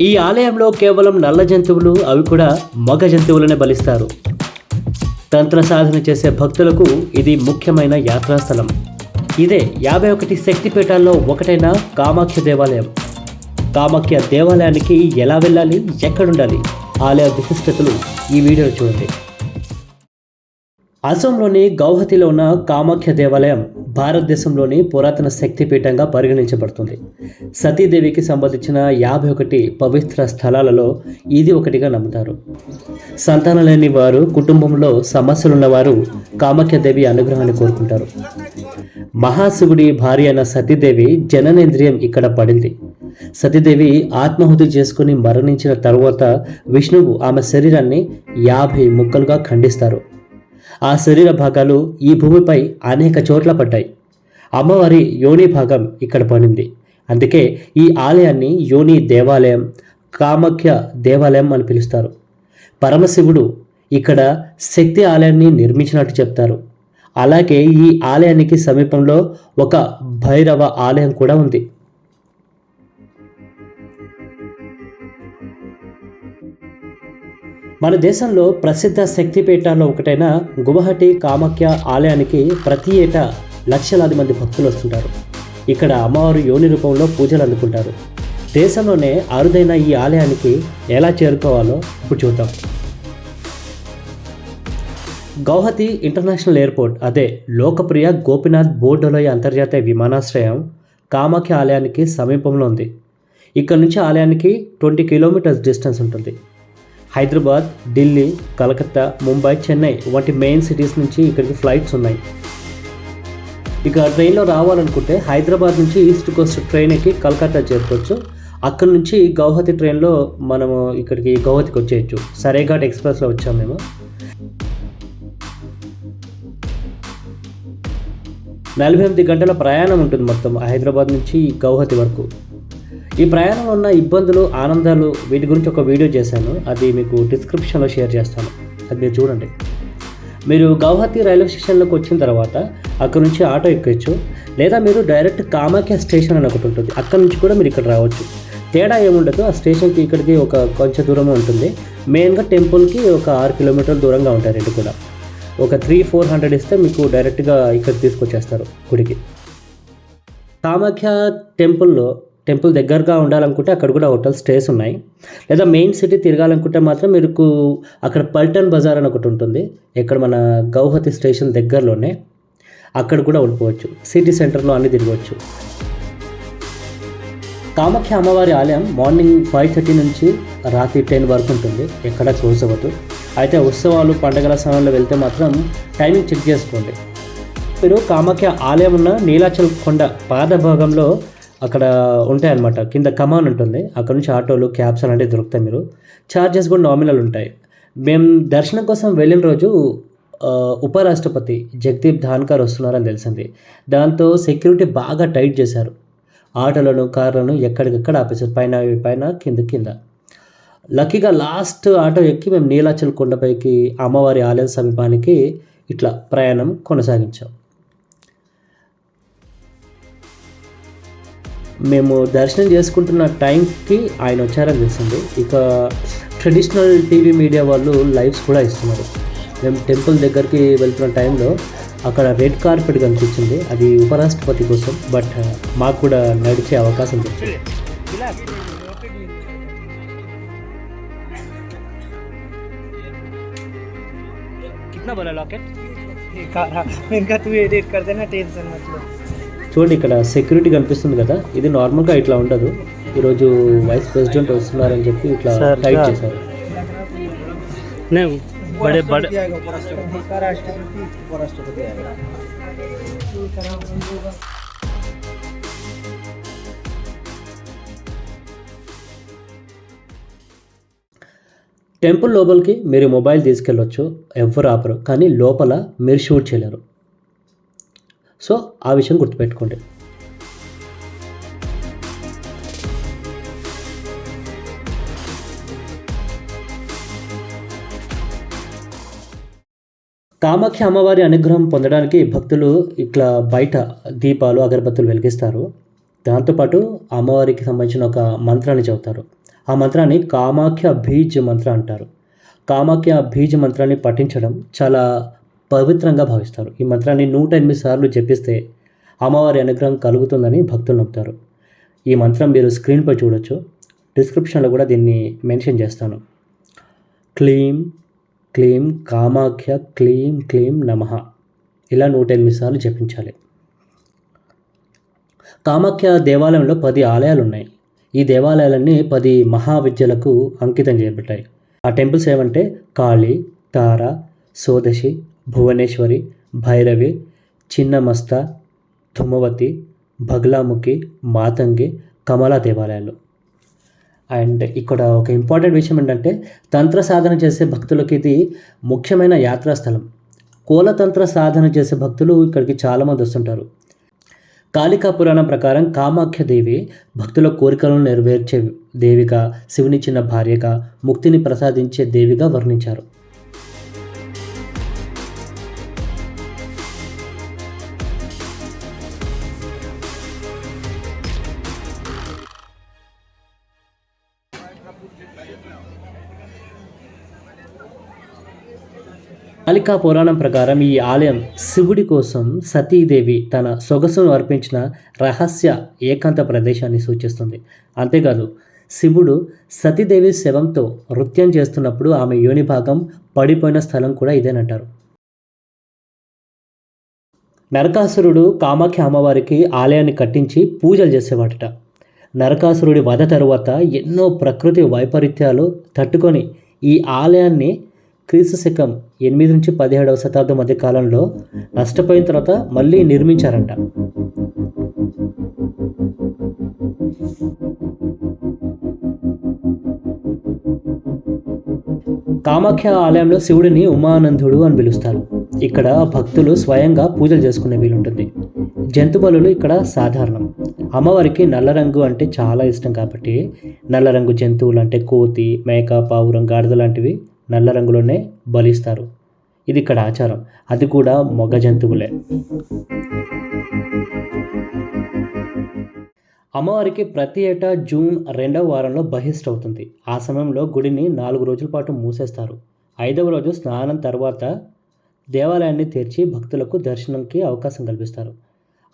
ఈ ఆలయంలో కేవలం నల్ల జంతువులు అవి కూడా మగ జంతువులనే బలిస్తారు. తంత్ర సాధన చేసే భక్తులకు ఇది ముఖ్యమైన యాత్రాస్థలం. ఇదే యాభై ఒకటి శక్తిపీఠాల్లో ఒకటైన కామాఖ్య దేవాలయం. కామాఖ్య దేవాలయానికి ఎలా వెళ్ళాలి ఎక్కడుండాలి ఆలయ విశిష్టతలు ఈ వీడియో చూడండి. అసోంలోని గౌహతిలో ఉన్న కామాఖ్య దేవాలయం భారతదేశంలోని పురాతన శక్తిపీఠంగా పరిగణించబడుతుంది. సతీదేవికి సంబంధించిన యాభై ఒకటి పవిత్ర స్థలాలలో ఇది ఒకటిగా నమ్ముతారు. సంతానం లేని వారు కుటుంబంలో సమస్యలున్నవారు కామాఖ్యదేవి అనుగ్రహాన్ని కోరుకుంటారు. మహాశివుడి భార్య అయిన సతీదేవి జననేంద్రియం ఇక్కడ పడింది. సతీదేవి ఆత్మాహుతి చేసుకుని మరణించిన తరువాత విష్ణువు ఆమె శరీరాన్ని యాభై ముక్కలుగా ఖండిస్తారు. ఆ శరీర భాగాలు ఈ భూమిపై అనేక చోట్ల పడ్డాయి. అమ్మవారి యోని భాగం ఇక్కడ పడింది. అందుకే ఈ ఆలయాన్ని యోని దేవాలయం కామాఖ్య దేవాలయం అని పిలుస్తారు. పరమశివుడు ఇక్కడ శక్తి ఆలయాన్ని నిర్మించినట్టు చెప్తారు. అలాగే ఈ ఆలయానికి సమీపంలో ఒక భైరవ ఆలయం కూడా ఉంది. మన దేశంలో ప్రసిద్ధ శక్తిపీఠాల్లో ఒకటైన గువహటి కామాఖ్య ఆలయానికి ప్రతి ఏటా లక్షలాది మంది భక్తులు వస్తుంటారు. ఇక్కడ అమ్మవారు యోని రూపంలో పూజలు అందుకుంటారు. దేశంలోనే అరుదైన ఈ ఆలయానికి ఎలా చేరుకోవాలో ఇప్పుడు చూద్దాం. గౌహతి ఇంటర్నేషనల్ ఎయిర్పోర్ట్ అదే లోకప్రియ గోపినాథ్ బోర్డోలోయ అంతర్జాతీయ విమానాశ్రయం కామాఖ్య ఆలయానికి సమీపంలో ఉంది. ఇక్కడ నుంచి ఆలయానికి ట్వంటీ కిలోమీటర్స్ డిస్టెన్స్ ఉంటుంది. హైదరాబాద్ ఢిల్లీ కలకత్తా ముంబై చెన్నై వంటి మెయిన్ సిటీస్ నుంచి ఇక్కడికి ఫ్లైట్స్ ఉన్నాయి. ఇక ట్రైన్లో రావాలనుకుంటే హైదరాబాద్ నుంచి ఈస్ట్ కోస్ట్ ట్రైన్ ఎక్కి కలకత్తా చేరుకోవచ్చు. అక్కడ నుంచి గౌహతి ట్రైన్లో మనము ఇక్కడికి గౌహతికి వచ్చేయచ్చు. సరేఘాట్ ఎక్స్ప్రెస్లో వచ్చాం మేము. నలభై ఎనిమిది గంటల ప్రయాణం ఉంటుంది మొత్తం హైదరాబాద్ నుంచి గౌహతి వరకు. ఈ ప్రయాణంలో ఉన్న ఇబ్బందులు ఆనందాలు వీటి గురించి ఒక వీడియో చేశాను. అది మీకు డిస్క్రిప్షన్లో షేర్ చేస్తాను. అది మీరు చూడండి. మీరు గౌహతి రైల్వే స్టేషన్లోకి వచ్చిన తర్వాత అక్కడ నుంచి ఆటో ఎక్కొచ్చు. లేదా మీరు డైరెక్ట్ కామాఖ్య స్టేషన్ అని ఒకటి ఉంటుంది. అక్కడ నుంచి కూడా మీరు ఇక్కడ రావచ్చు. తేడా ఏముండదు. ఆ స్టేషన్కి ఇక్కడికి ఒక కొంచెం దూరంగా ఉంటుంది. మెయిన్గా టెంపుల్కి ఒక ఆరు కిలోమీటర్ల దూరంగా ఉంటాయి రెండు కూడా. ఒక త్రీ ఫోర్ హండ్రెడ్ ఇస్తే మీకు డైరెక్ట్గా ఇక్కడ తీసుకొచ్చేస్తారు గుడికి. కామాఖ్య టెంపుల్లో టెంపుల్ దగ్గరగా ఉండాలనుకుంటే అక్కడ కూడా హోటల్ స్టేస్ ఉన్నాయి. లేదా మెయిన్ సిటీ తిరగాలనుకుంటే మాత్రం మీకు అక్కడ పల్టన్ బజార్ అని ఒకటి ఉంటుంది. ఇక్కడ మన గౌహతి స్టేషన్ దగ్గరలోనే అక్కడ కూడా ఉండిపోవచ్చు సిటీ సెంటర్లో అన్ని తిరగవచ్చు కామాఖ్య అమ్మవారి ఆలయం మార్నింగ్ ఫైవ్ థర్టీ నుంచి రాత్రి టెన్ వరకు ఉంటుంది. ఎక్కడ క్లోజ్ అవ్వదు. అయితే ఉత్సవాలు పండగల సమయంలో వెళ్తే మాత్రం టైమింగ్ చెక్ చేసుకోండి. మీరు కామాఖ్య ఆలయం ఉన్న నీలాచల్ కొండ పాద భాగంలో అక్కడ ఉంటాయన్నమాట. కింద కమాన్ ఉంటుంది. అక్కడ నుంచి ఆటోలు క్యాబ్స్ అలాంటివి దొరుకుతాయి మీరు. ఛార్జెస్ కూడా నామినల్ ఉంటాయి. మేము దర్శనం కోసం వెళ్ళిన రోజు ఉపరాష్ట్రపతి జగదీప్ ధాన్కర్ వస్తున్నారని తెలిసింది. దాంతో సెక్యూరిటీ బాగా టైట్ చేశారు. ఆటోలను కార్లను ఎక్కడికక్కడ ఆపేశారు. పైన పైన కింద కింద. లక్కీగా లాస్ట్ ఆటో ఎక్కి మేము నీలాచల్ కొండపైకి అమ్మవారి ఆలయం సమీపానికి ఇట్లా ప్రయాణం కొనసాగించాం. మేము దర్శనం చేసుకుంటున్న టైంకి ఆయన వచ్చారని తెలిసింది ఇక ట్రెడిషనల్ టీవీ మీడియా వాళ్ళు లైవ్స్ కూడా ఇస్తున్నారు మేము టెంపుల్ దగ్గరికి వెళ్తున్న టైంలో అక్కడ రెడ్ కార్పెట్ కనిపించింది అది ఉపరాష్ట్రపతి కోసం బట్ మాకు కూడా నడిచే అవకాశం దొరికింది कितना बोला लॉकेट इनका तू एडिट कर देना टेंशन मतलब చూడండి ఇక్కడ సెక్యూరిటీ కనిపిస్తుంది కదా ఇది నార్మల్గా ఇట్లా ఉండదు ఈరోజు వైస్ ప్రెసిడెంట్ వస్తున్నారని చెప్పి ఇట్లా Sir, టైట్ sir. చేశారు नहीं बड़े बड़े उपराष्ट्रपति उपराष्ट्रपति आएगा టెంపుల్ లోపలికి మీరు మొబైల్ తీసుకెళ్ళొచ్చు ఎవరు ఆపరు కానీ లోపల మీరు షూట్ చేయలేరు సో ఆ విషయం గుర్తుపెట్టుకోండి. కామాఖ్య అమ్మవారి అనుగ్రహం పొందడానికి భక్తులు ఇట్లా బయట దీపాలు అగరబత్తులు వెలిగిస్తారు. దాంతోపాటు అమ్మవారికి సంబంధించిన ఒక మంత్రాన్ని చెబుతారు ఆ మంత్రాన్ని కామాఖ్య బీజ్ మంత్ర అంటారు. కామాఖ్య బీజ్ మంత్రాన్ని పఠించడం చాలా పవిత్రంగా భావిస్తారు. ఈ మంత్రాన్ని నూట ఎనిమిది సార్లు జపిస్తే అమ్మవారి అనుగ్రహం కలుగుతుందని భక్తులు నమ్ముతారు. ఈ మంత్రం మీరు స్క్రీన్పై చూడొచ్చు. డిస్క్రిప్షన్లో కూడా దీన్ని మెన్షన్ చేస్తాను. క్లీం క్లీం కామాఖ్య క్లీం క్లీం నమః. ఇలా నూట ఎనిమిది సార్లు జపించాలి. కామాఖ్య దేవాలయంలో పది ఆలయాలు ఉన్నాయి ఈ దేవాలయాలన్నీ పది మహావిద్యలకు అంకితం చేయబడ్డాయి. ఆ టెంపుల్స్ ఏమంటే కాళీ తార సోదశి భువనేశ్వరి భైరవి చిన్నమస్త తుమ్మవతి బగ్లాముఖి మాతంగి కమలా దేవాలయాలు. అండ్ ఇక్కడ ఒక ఇంపార్టెంట్ విషయం ఏంటంటే తంత్ర సాధన చేసే భక్తులకి ఇది ముఖ్యమైన యాత్రా స్థలం. కోలతంత్ర సాధన చేసే భక్తులు ఇక్కడికి చాలామంది వస్తుంటారు. కాళికా పురాణం ప్రకారం కామాఖ్య దేవి భక్తుల కోరికలను నెరవేర్చే దేవిగా శివునిచ్చిన భార్యగా ముక్తిని ప్రసాదించే దేవిగా వర్ణించారు. అలికా పురాణం ప్రకారం ఈ ఆలయం శివుడి కోసం సతీదేవి తన సొగసును అర్పించిన రహస్య ఏకాంత ప్రదేశాన్ని సూచిస్తుంది. అంతేకాదు శివుడు సతీదేవి శవంతో నృత్యం చేస్తున్నప్పుడు ఆమె యోని భాగం పడిపోయిన స్థలం కూడా ఇదేనంటారు. నరకాసురుడు కామాఖ్య అమ్మవారికి ఆలయాన్ని కట్టించి పూజలు చేసేవాడట. నరకాసురుడి వధ తరువాత ఎన్నో ప్రకృతి వైపరీత్యాలు తట్టుకొని ఈ ఆలయాన్ని క్రీస్తు శకం ఎనిమిది నుంచి పదిహేడవ శతాబ్దం మధ్య కాలంలో నష్టపోయిన తర్వాత మళ్ళీ నిర్మించారంట. కామాఖ్య ఆలయంలో శివుడిని ఉమానందుడు అని పిలుస్తారు. ఇక్కడ భక్తులు స్వయంగా పూజలు చేసుకునే వీలుంటుంది. జంతు బలులు ఇక్కడ సాధారణం. అమ్మవారికి నల్ల రంగు అంటే చాలా ఇష్టం కాబట్టి నల్ల రంగు జంతువులు అంటే కోతి మేక పావురం గాడిద లాంటివి నల్ల రంగులోనే బలిస్తారు. ఇది ఇక్కడ ఆచారం. అది కూడా మొగ జంతువులే. అమ్మవారికి ప్రతి ఏటా జూన్ రెండవ వారంలో బహిష్ట అవుతుంది ఆ సమయంలో గుడిని నాలుగు రోజుల పాటు మూసేస్తారు. ఐదవ రోజు స్నానం తర్వాత దేవాలయాన్ని తెరిచి భక్తులకు దర్శనంకి అవకాశం కల్పిస్తారు.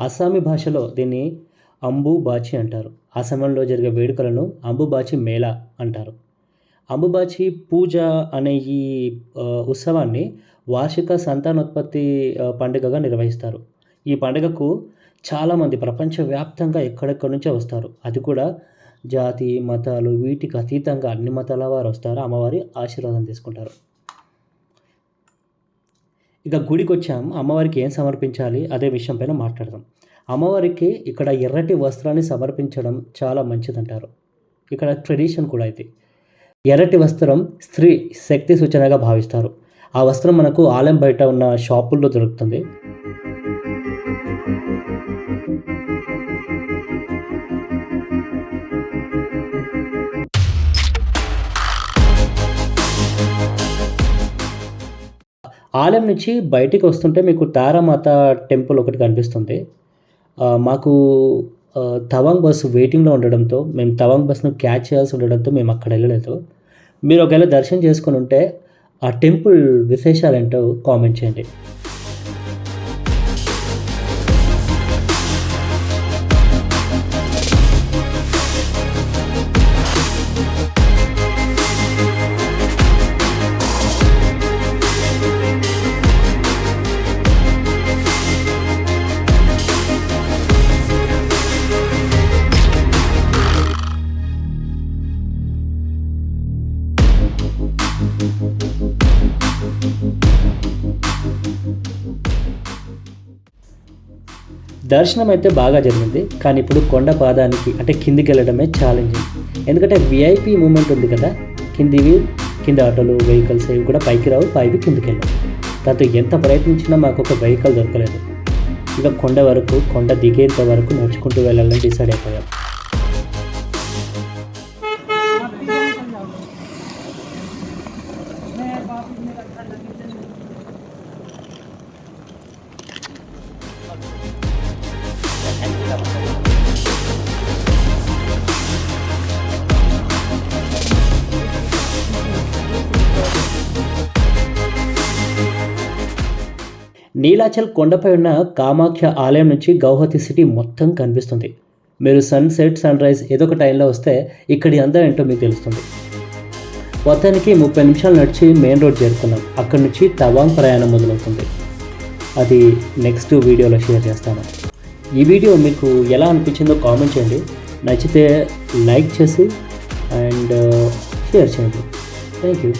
అస్సామీ భాషలో దీన్ని అంబుబాచి అంటారు. ఆ సమయంలో జరిగే వేడుకలను అంబుబాచి మేళా అంటారు. అంబుబాచి పూజ అనే ఈ ఉత్సవాన్ని వార్షిక సంతానోత్పత్తి పండుగగా నిర్వహిస్తారు. ఈ పండుగకు చాలామంది ప్రపంచవ్యాప్తంగా ఎక్కడెక్కడి నుంచో వస్తారు. అది కూడా జాతి మతాలు వీటికి అతీతంగా అన్ని మతాల వారు వస్తారు. అమ్మవారి ఆశీర్వాదం తీసుకుంటారు. ఇక గుడికి వచ్చాం అమ్మవారికి ఏం సమర్పించాలి? అదే విషయం పైన మాట్లాడదాం. అమ్మవారికి ఇక్కడ ఎర్రటి వస్త్రాన్ని సమర్పించడం చాలా మంచిదంటారు. ఇక్కడ ట్రెడిషన్ కూడా ఇది. ఎర్రటి వస్త్రం స్త్రీ శక్తి సూచనగా భావిస్తారు. ఆ వస్త్రం మనకు ఆలయం బయట ఉన్న షాపుల్లో దొరుకుతుంది. ఆలయం నుంచి బయటికి వస్తుంటే మీకు తారామాత టెంపుల్ ఒకటి కనిపిస్తుంది. మాకు తవాంగ్ బస్సు వెయిటింగ్లో ఉండడంతో మేము తవాంగ్ బస్సును క్యాచ్ చేయాల్సి ఉండడంతో మేము అక్కడ వెళ్ళలేదు. మీరు ఒకవేళ దర్శనం చేసుకొని ఉంటే ఆ టెంపుల్ విశేషాలు ఏంటో కామెంట్ చేయండి. దర్శనం అయితే బాగా జరిగింది కానీ ఇప్పుడు కొండ పాదానికి అంటే కిందికి వెళ్ళడమే ఛాలెంజింగ్ ఎందుకంటే విఐపి మూమెంట్ ఉంది కదా కిందివి కింద ఆటోలు వెహికల్స్ ఇవి కూడా పైకి రావు పైవి కిందికి వెళ్ళావు. దాంతో ఎంత ప్రయత్నించినా మాకు ఒక వెహికల్ దొరకలేదు. ఇక కొండ వరకు కొండ దిగేంత వరకు నడుచుకుంటూ వెళ్ళాలని డిసైడ్ అయిపోయాం. నీలాచల్ కొండపై ఉన్న కామాఖ్య ఆలయం నుంచి గౌహతి సిటీ మొత్తం కనిపిస్తుంది. మీరు సన్సెట్ సన్ రైజ్ ఏదో ఒక టైంలో వస్తే ఇక్కడి అందం ఏంటో మీకు తెలుస్తుంది. మొత్తానికి ముప్పై నిమిషాలు నడిచి మెయిన్ రోడ్ చేరుకున్నాం. అక్కడి నుంచి తవాంగ్ ప్రయాణం మొదలవుతుంది. అది నెక్స్ట్ వీడియోలో షేర్ చేస్తాను. ఈ వీడియో మీకు ఎలా అనిపించిందో కామెంట్ చేయండి. నచ్చితే లైక్ చేసి అండ్ uh, షేర్ చేయండి. Thank you